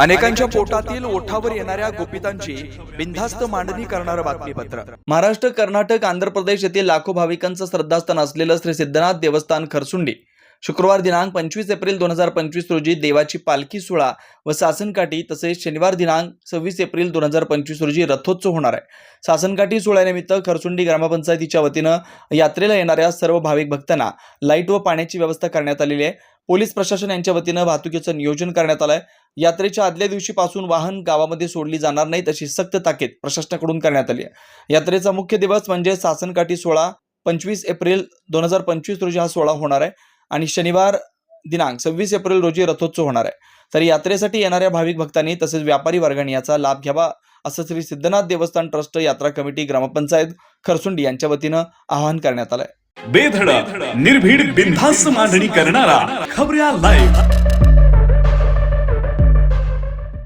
अनेकांच्या पोटातील ओठावर येणाऱ्या गोपितांची बिनधास्त मांडणी करणारं बातमीपत्र. महाराष्ट्र कर्नाटक आंध्र प्रदेश येथील लाखो भाविकांचं श्रद्धास्थान असलेलं श्री सिद्धनाथ देवस्थान खरसुंडी. शुक्रवार दिनांक पंचवीस एप्रिल दोन हजार पंचवीस रोजी देवाची पालखी सोहळा व सासनकाठी तसेच शनिवार दिनांक सव्वीस एप्रिल दोन हजार पंचवीस रोजी रथोत्सव होणार आहे. सासनकाठी सोहळ्यानिमित्त खरसुंडी ग्रामपंचायतीच्या वतीनं यात्रेला येणाऱ्या सर्व भाविक भक्तांना लाइट व पाण्याची व्यवस्था करण्यात आलेली आहे. पोलीस प्रशासन यांच्या वतीनं वाहतुकीचं नियोजन करण्यात आलं आहे यात्रेच्या आदल्या दिवशीपासून वाहन गावामध्ये सोडली जाणार नाहीत अशी सक्त ताकीद प्रशासनाकडून करण्यात आली आहे. यात्रेचा मुख्य दिवस म्हणजे सासनकाठी सोळा पंचवीस एप्रिल दोन हजार पंचवीस रोजी हा सोहळा होणार आहे आणि शनिवार दिनांक सव्वीस एप्रिल रोजी रथोत्सव होणार आहे. तर यात्रेसाठी येणाऱ्या भाविक भक्तांनी तसेच व्यापारी वर्गाने याचा लाभ घ्यावा असं श्री सिद्धनाथ देवस्थान ट्रस्ट यात्रा कमिटी ग्रामपंचायत खरसुंडी यांच्या वतीनं आवाहन करण्यात आलंय. बेधड निर्भीड बिनधास्त मांडणी करणारा खबऱ्या लाईव्ह